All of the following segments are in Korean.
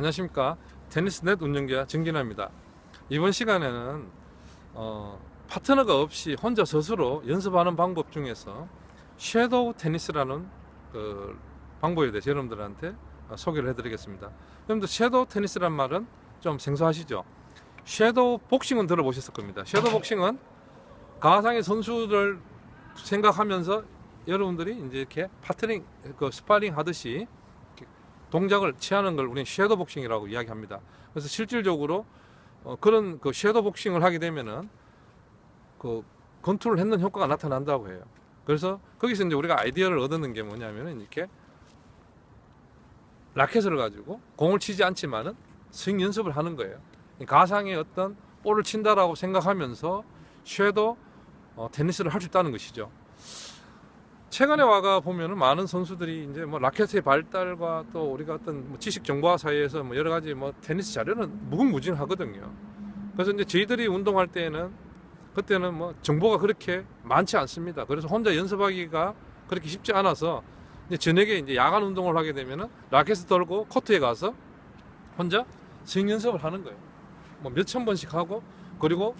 안녕하십니까? 테니스넷 운영자 정진아입니다. 이번 시간에는 어, 파트너가 없이 혼자 스스로 연습하는 방법 중에서 섀도우 테니스라는 그 방법에 대해서 여러분들한테 어, 소개를 해드리겠습니다. 여러분들 섀도우 테니스란 말은 좀 생소하시죠? 섀도우 복싱은 들어보셨을 겁니다. 섀도우 복싱은 가상의 선수를 생각하면서 여러분들이 이제 이렇게 파트닝 그 스파링 하듯이 동작을 취하는 걸 우리는 섀도우 복싱이라고 이야기합니다. 그래서 실질적으로 어, 그런 그 섀도우 복싱을 하게 되면은 그 컨트롤 했는 효과가 나타난다고 해요. 그래서 거기서 이제 우리가 아이디어를 얻는 게 뭐냐면은 이렇게 라켓을 가지고 공을 치지 않지만은 스윙 연습을 하는 거예요. 가상의 어떤 볼을 친다라고 생각하면서 섀도우 어, 테니스를 할 수 있다는 것이죠. 최근에 와가 보면은 많은 선수들이 이제 뭐 라켓의 발달과 또 우리가 어떤 뭐 지식 정보화 사회에서 뭐 여러 가지 뭐 테니스 자료는 무궁무진하거든요. 그래서 이제 저희들이 운동할 때는 그때는 뭐 정보가 그렇게 많지 않습니다. 그래서 혼자 연습하기가 그렇게 쉽지 않아서 이제 저녁에 이제 야간 운동을 하게 되면은 라켓을 들고 코트에 가서 혼자 스윙 연습을 하는 거예요. 뭐 몇천 번씩 하고 그리고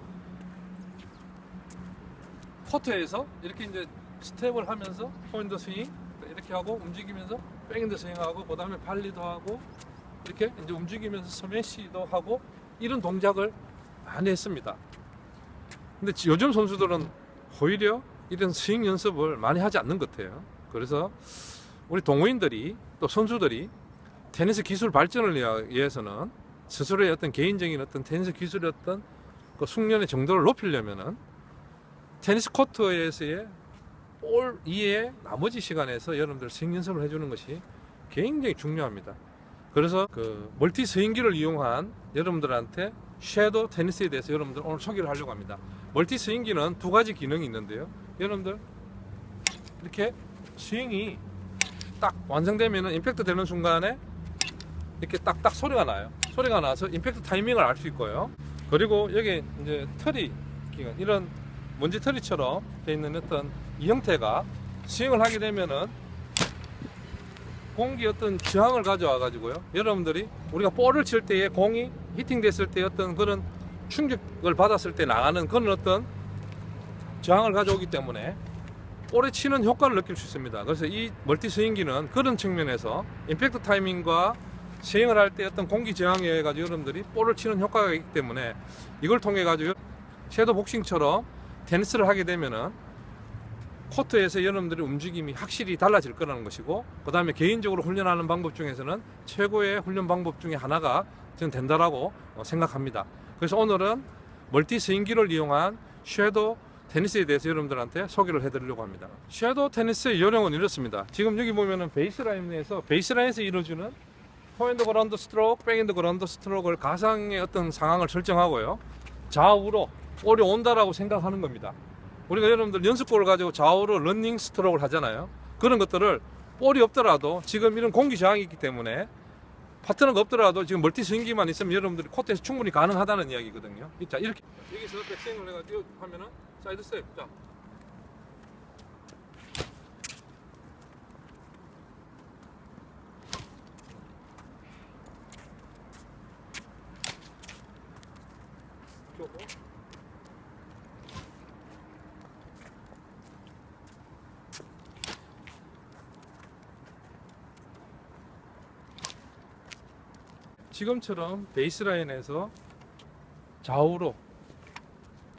코트에서 이렇게 이제 스텝을 하면서 포인트 스윙 이렇게 하고 움직이면서 백핸드 스윙하고 그 다음에 발리도 하고 이렇게 이제 움직이면서 스매시도 하고 이런 동작을 많이 했습니다. 근데 지- 요즘 선수들은 오히려 이런 스윙 연습을 많이 하지 않는 것 같아요. 그래서 우리 동호인들이 또 선수들이 테니스 기술 발전을 위해서는 스스로의 어떤 개인적인 어떤 테니스 기술의 어떤 그 숙련의 정도를 높이려면은 테니스 코트에서의 볼 이외에 나머지 시간에서 여러분들 스윙 연습을 해주는 것이 굉장히 중요합니다. 그래서 그 멀티 스윙기를 이용한 여러분들한테 섀도우 테니스에 대해서 여러분들 오늘 소개를 하려고 합니다. 멀티 스윙기는 두 가지 기능이 있는데요. 여러분들 이렇게 스윙이 딱 완성되면은 임팩트 되는 순간에 이렇게 딱딱 소리가 나요. 소리가 나서 임팩트 타이밍을 알 수 있고요. 그리고 여기 이제 털이 이런 먼지 털이처럼 돼 있는 어떤 이 형태가 스윙을 하게 되면은 공기 어떤 저항을 가져와 가지고요. 여러분들이 우리가 볼을 칠 때에 공이 히팅 됐을 때 어떤 그런 충격을 받았을 때 나가는 그런 어떤 저항을 가져오기 때문에 볼에 치는 효과를 느낄 수 있습니다. 그래서 이 멀티 스윙기는 그런 측면에서 임팩트 타이밍과 스윙을 할 때 어떤 공기 저항에 의해 가지고 여러분들이 볼을 치는 효과가 있기 때문에 이걸 통해 가지고 섀도우 복싱처럼 테니스를 하게 되면은 코트에서 여러분들의 움직임이 확실히 달라질 거라는 것이고 그 다음에 개인적으로 훈련하는 방법 중에서는 최고의 훈련 방법 중에 하나가 저는 된다라고 어, 생각합니다. 그래서 오늘은 멀티 스윙기를 이용한 섀도우 테니스에 대해서 여러분들한테 소개를 해드리려고 합니다. 섀도우 테니스의 요령은 이렇습니다. 지금 여기 보면은 베이스라인에서 베이스라인에서 이루어지는 포핸드 그라운드 스트로크, 백핸드 그라운드 스트로크를 가상의 어떤 상황을 설정하고요. 좌우로 볼이 온다라고 생각하는 겁니다. 우리가 여러분들 연습볼을 가지고 좌우로 런닝 스트로크를 하잖아요. 그런 것들을 볼이 없더라도 지금 이런 공기 저항이 있기 때문에 파트너가 없더라도 지금 멀티 스윙기만 있으면 여러분들이 코트에서 충분히 가능하다는 이야기거든요. 자 이렇게 여기서 백스윙을 해가지고 하면은 사이드 스텝 자 켜고 지금처럼 베이스라인에서 좌우로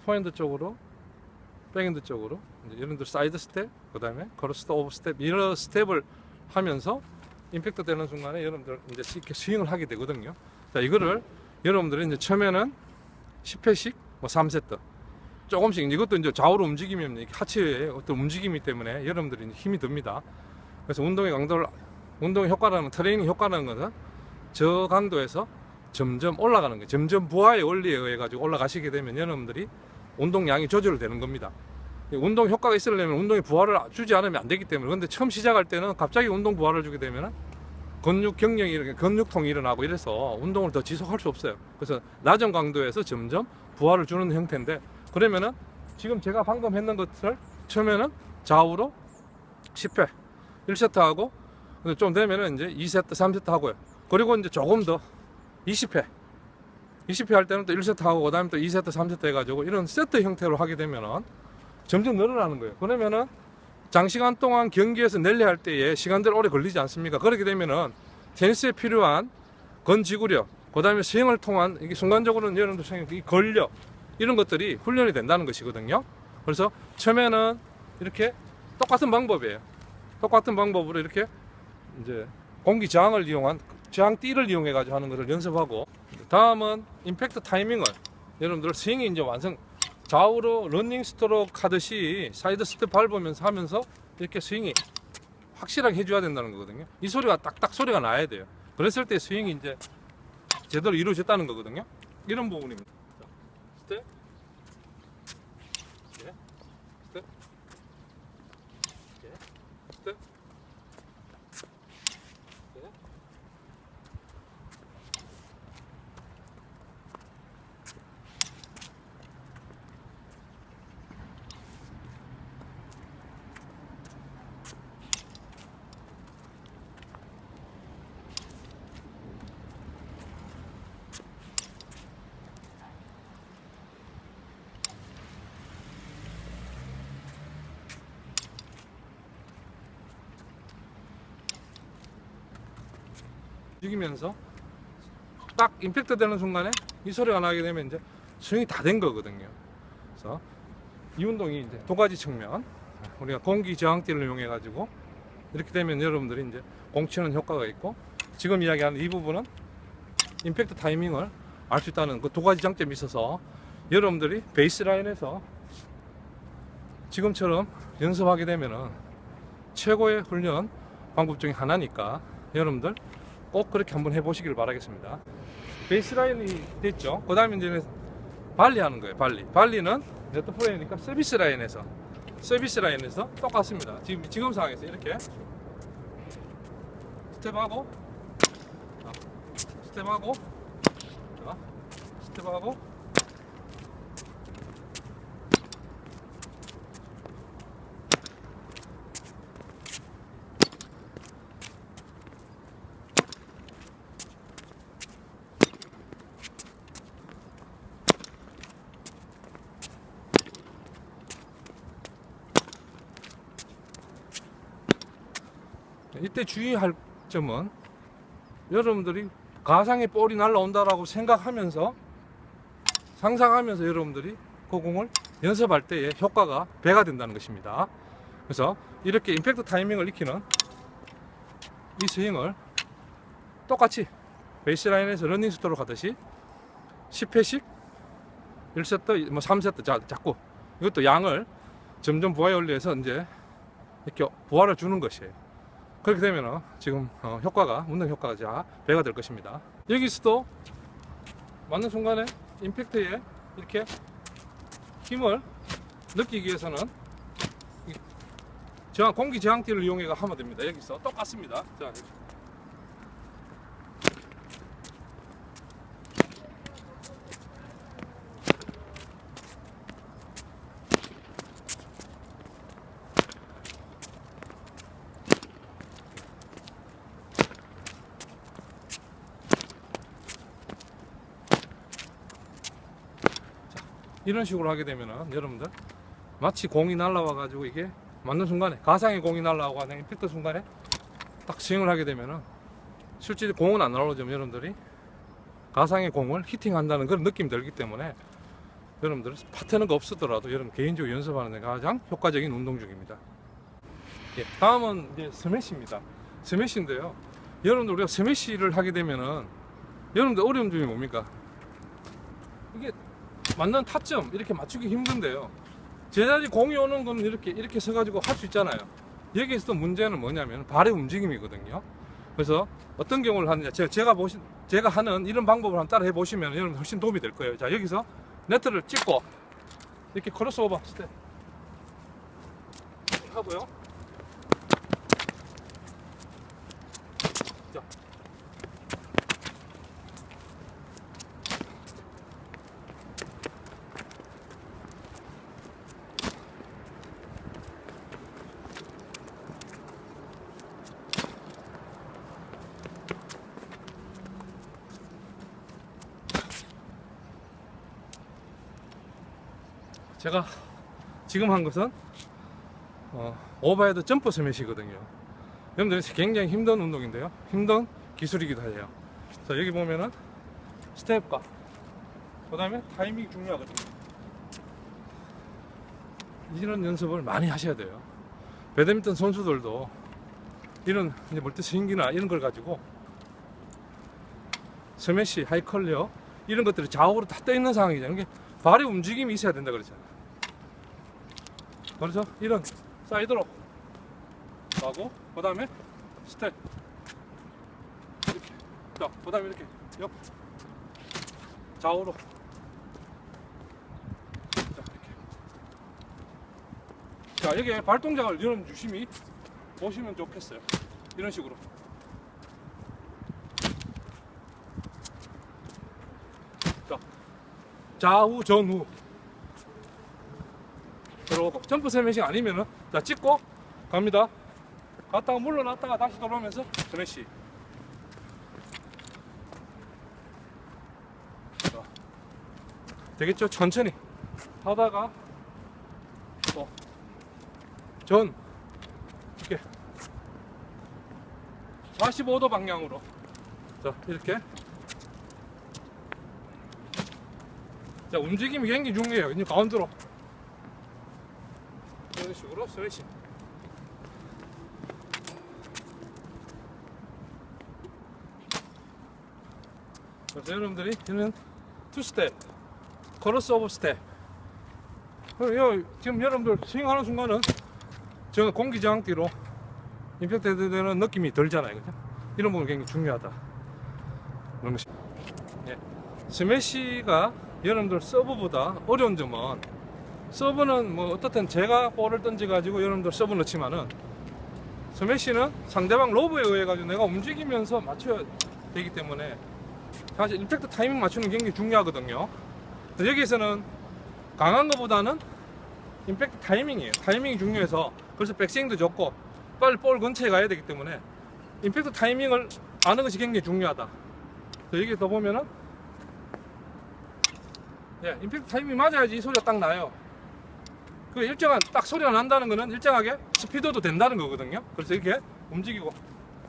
포핸드 쪽으로 백핸드 쪽으로 이제 여러분들 사이드 스텝 그 다음에 크로스 오브 스텝 이런 스텝을 하면서 임팩트 되는 순간에 여러분들 이제 이렇게 스윙을 하게 되거든요. 자 이거를 여러분들이 이제 처음에는 10회씩 뭐 3세트 조금씩 이것도 이제 좌우로 이렇게 하체의 어떤 움직임이 때문에 여러분들이 힘이 듭니다. 그래서 운동의 강도를 운동의 효과라는 트레이닝 효과라는 것은 저 강도에서 점점 올라가는 거예요. 점점 부하의 원리에 의해 가지고 올라가시게 되면 여러분들이 운동량이 조절되는 겁니다. 이 운동 효과가 있으려면 운동의 부하를 주지 않으면 안 되기 때문에 근데 처음 시작할 때는 갑자기 운동 부하를 주게 되면 근육 경련이 이렇게 근육통이 일어나고 이래서 운동을 더 지속할 수 없어요. 그래서 낮은 강도에서 점점 부하를 주는 형태인데 그러면은 지금 제가 방금 했는 것을 처음에는 좌우로 10회 1세트 하고 좀 되면은 이제 2세트, 3세트 하고요. 그리고 이제 조금 더 20회 20회 할 때는 또 1세트 하고 그 다음에 또 2세트 3세트 해가지고 이런 세트 형태로 하게 되면은 점점 늘어나는 거예요. 그러면은 장시간 동안 경기에서 랠리 할 때에 시간들 오래 걸리지 않습니까? 그렇게 되면은 테니스에 필요한 건지구력 그 다음에 스윙을 통한 이게 순간적으로는 여러분들 생각 이 권력 이런 것들이 훈련이 된다는 것이거든요. 그래서 처음에는 이렇게 똑같은 방법이에요. 똑같은 방법으로 이렇게 이제 공기 저항을 이용한 저항띠를 이용해 가지고 하는 것을 연습하고 다음은 임팩트 타이밍을 여러분들 스윙이 이제 완성. 좌우로 런닝 스트로크 하듯이 사이드 스텝 밟으면서 하면서 이렇게 스윙이 확실하게 해줘야 된다는 거거든요. 이 소리가 딱딱 소리가 나야 돼요. 그랬을 때 스윙이 이제 제대로 이루어졌다는 거거든요. 이런 부분입니다. 자, 스텝 움직이면서 딱 임팩트 되는 순간에 이 소리가 나게 되면 이제 스윙이 다 된 거거든요. 그래서 이 운동이 이제 두 가지 측면 우리가 공기 저항띠를 이용해 가지고 이렇게 되면 여러분들이 이제 공치는 효과가 있고 지금 이야기하는 이 부분은 임팩트 타이밍을 알 수 있다는 그 두 가지 장점이 있어서 여러분들이 베이스 라인에서 지금처럼 연습하게 되면은 최고의 훈련 방법 중에 하나니까 여러분들 꼭 그렇게 한번 해보시길 바라겠습니다. 베이스 라인이 됐죠. 그 다음에 이제 발리 하는 거예요. 발리. 발리는 네트 프레임이니까 서비스 라인에서 서비스 라인에서 똑같습니다. 지금 지금 상황에서 이렇게 스텝하고 자, 스텝하고 자, 스텝하고 이때 주의할 점은 여러분들이 가상의 볼이 날라온다라고 생각하면서 상상하면서 여러분들이 그 공을 연습할 때의 효과가 배가 된다는 것입니다. 그래서 이렇게 임팩트 타이밍을 익히는 이 스윙을 똑같이 베이스라인에서 러닝 스토로 가듯이 10회씩 1세트, 뭐 3세트 자, 자꾸 이것도 양을 점점 부하에 올려서 이제 이렇게 부하를 주는 것이에요. 그렇게 되면 지금 어, 효과가 운동 효과가 자 배가 될 것입니다. 여기서도 맞는 순간에 임팩트에 이렇게 힘을 느끼기 위해서는 이 저항 공기 저항띠를 이용해 하면 됩니다. 여기서 똑같습니다. 자, 이런 식으로 하게 되면은 여러분들 마치 공이 날라와 가지고 이게 맞는 순간에 가상의 공이 날라오고 하는 임팩트 순간에 딱 스윙을 하게 되면은 실제 공은 안 날아오지만 여러분들이 가상의 공을 히팅한다는 그런 느낌이 들기 때문에 여러분들 파트너가 없었더라도 여러분 개인적으로 연습하는 데 가장 효과적인 운동 중입니다. 예, 다음은 이제 스매시입니다. 스매시인데요. 여러분들 우리가 스매시를 하게 되면은 여러분들 어려운 점이 뭡니까? 이게 맞는 타점 이렇게 맞추기 힘든데요. 제자리 공이 오는 거는 이렇게 이렇게 서가지고 할 수 있잖아요. 여기서 또 문제는 뭐냐면 발의 움직임이거든요. 그래서 어떤 경우를 하느냐 제가, 제가 보신 제가 하는 이런 방법을 한번 따라 해보시면 여러분 훨씬 도움이 될 거예요. 자 여기서 네트를 찍고 이렇게 크로스오버 스텝 하고요. 자 제가 지금 한 것은 어, 오버헤드 점프 스매시거든요. 여러분들 굉장히 힘든 운동인데요. 힘든 기술이기도 해요. 자 여기 보면은 스텝과 그 다음에 타이밍이 중요하거든요. 이런 연습을 많이 하셔야 돼요. 배드민턴 선수들도 이런 이제 멀티 스윙기나 이런 걸 가지고 스매시, 하이컬리어 이런 것들이 좌우로 다 떠 있는 상황이잖아요. 이게 발의 움직임이 있어야 된다 그랬잖아요. 그래서 이런 사이드로. 가고 그 다음에 스텝. 이렇게. 자, 그 다음에 이렇게. 옆. 좌우로. 자, 이렇게. 자 여기에 발 동작을 이런 유심히 보시면 좋겠어요. 이런 식으로. 자. 좌우 전후 점프 스매싱 아니면은 자 찍고 갑니다. 갔다가 물러났다가 다시 돌아오면서 스매시. 자, 되겠죠? 천천히 하다가 또 전 이렇게 45도 방향으로. 자 이렇게. 자 움직임이 굉장히 중요해요. 이제 가운데로 식으로 스매싱 그래서 여러분들이 이는 투 스텝 코러스 오브 스텝 어, 요, 지금 여러분들 스윙하는 순간은 저 공기 저항기로 임팩트 되는 느낌이 들잖아요 그죠? 이런 부분 굉장히 중요하다 시- 예. 스매시가 여러분들 서브보다 어려운 점은 서브는 뭐 어떻든 제가 볼을 던져 가지고 여러분들 서브 넣지만은 스매시는 상대방 로브에 의해 가지고 내가 움직이면서 맞춰야 되기 때문에 사실 임팩트 타이밍 맞추는 게 굉장히 중요하거든요. 여기에서는 강한 것보다는 임팩트 타이밍이에요. 타이밍이 중요해서 그래서 백스윙도 좋고 빨리 볼 근처에 가야 되기 때문에 임팩트 타이밍을 아는 것이 굉장히 중요하다. 여기 더 보면은 예, 임팩트 타이밍 맞아야지 이 소리가 딱 나요. 그 일정한 딱 소리가 난다는 거는 일정하게 스피드도 된다는 거거든요. 그래서 이렇게 움직이고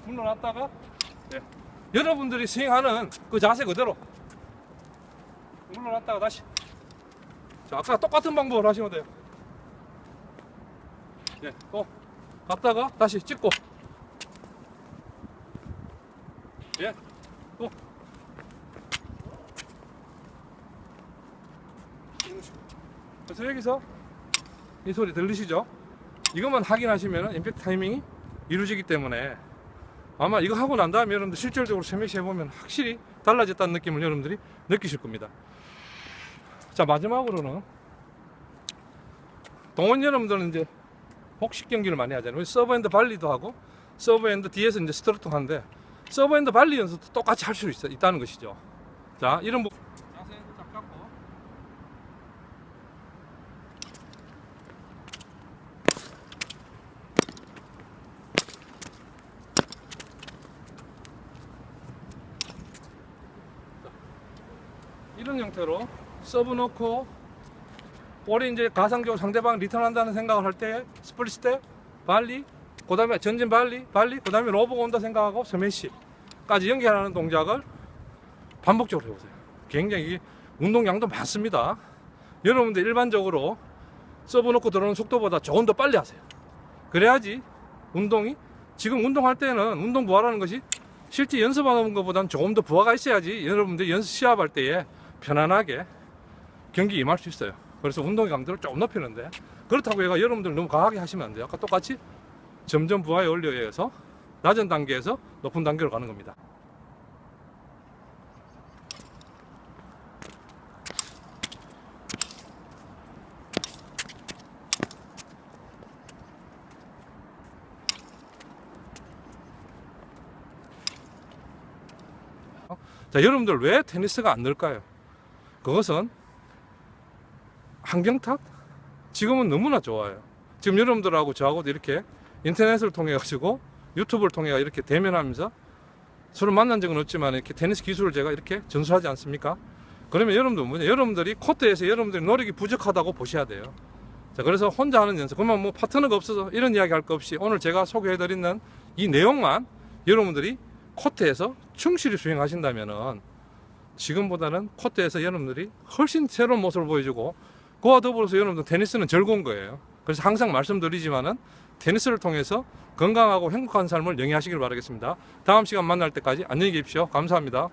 물러났다가 예. 여러분들이 스윙하는 그 자세 그대로 물러났다가 다시 자 아까 똑같은 방법을 하시면 돼요 네, 또 갔다가 다시 찍고 예, 또. 그래서 여기서 이 소리 들리시죠? 이것만 확인하시면 임팩트 타이밍이 이루어지기 때문에 아마 이거 하고 난 다음에 여러분들 실질적으로 세미시 해보면 확실히 달라졌다는 느낌을 여러분들이 느끼실 겁니다. 자 마지막으로는 동원 여러분들은 이제 복식 경기를 많이 하잖아요. 서브핸드 발리도 하고 서브핸드 뒤에서 이제 스트로트 하는데 서브핸드 발리 연습도 똑같이 할 수 있다는 것이죠. 자 이런 부분 자세 딱 잡고 이런 형태로 서브 넣고 볼이 이제 가상적으로 상대방 리턴한다는 생각을 할 때 스플릿 스텝, 발리, 그 다음에 전진 발리, 발리, 그 다음에 로브가 온다 생각하고 스매시까지 연결하는 동작을 반복적으로 해보세요. 굉장히 운동량도 많습니다. 여러분들 일반적으로 서브 넣고 들어오는 속도보다 조금 더 빨리 하세요. 그래야지 운동이 지금 운동할 때는 운동 부하라는 것이 실제 연습하는 것보다는 조금 더 부하가 있어야지 여러분들 연습 시합할 때에 편안하게 경기 임할 수 있어요. 그래서 운동의 강도를 조금 높이는데 그렇다고 해가 여러분들 너무 강하게 하시면 안 돼요. 아까 똑같이 점점 부하에 올려야 해서 낮은 단계에서 높은 단계로 가는 겁니다. 자, 여러분들 왜 테니스가 안 늘까요? 그것은 환경 탓? 지금은 너무나 좋아요. 지금 여러분들하고 저하고도 이렇게 인터넷을 통해 가지고 유튜브를 통해 이렇게 대면하면서 서로 만난 적은 없지만 이렇게 테니스 기술을 제가 이렇게 전수하지 않습니까? 그러면 여러분들 뭐냐 여러분들이 코트에서 여러분들이 노력이 부족하다고 보셔야 돼요 자 그래서 혼자 하는 연습 그러면 뭐 파트너가 없어서 이런 이야기 할 거 없이 오늘 제가 소개해 드리는 이 내용만 여러분들이 코트에서 충실히 수행하신다면은 지금보다는 코트에서 여러분들이 훨씬 새로운 모습을 보여주고 그와 더불어서 여러분들 테니스는 즐거운 거예요. 그래서 항상 말씀드리지만은 테니스를 통해서 건강하고 행복한 삶을 영위하시길 바라겠습니다. 다음 시간 만날 때까지 안녕히 계십시오. 감사합니다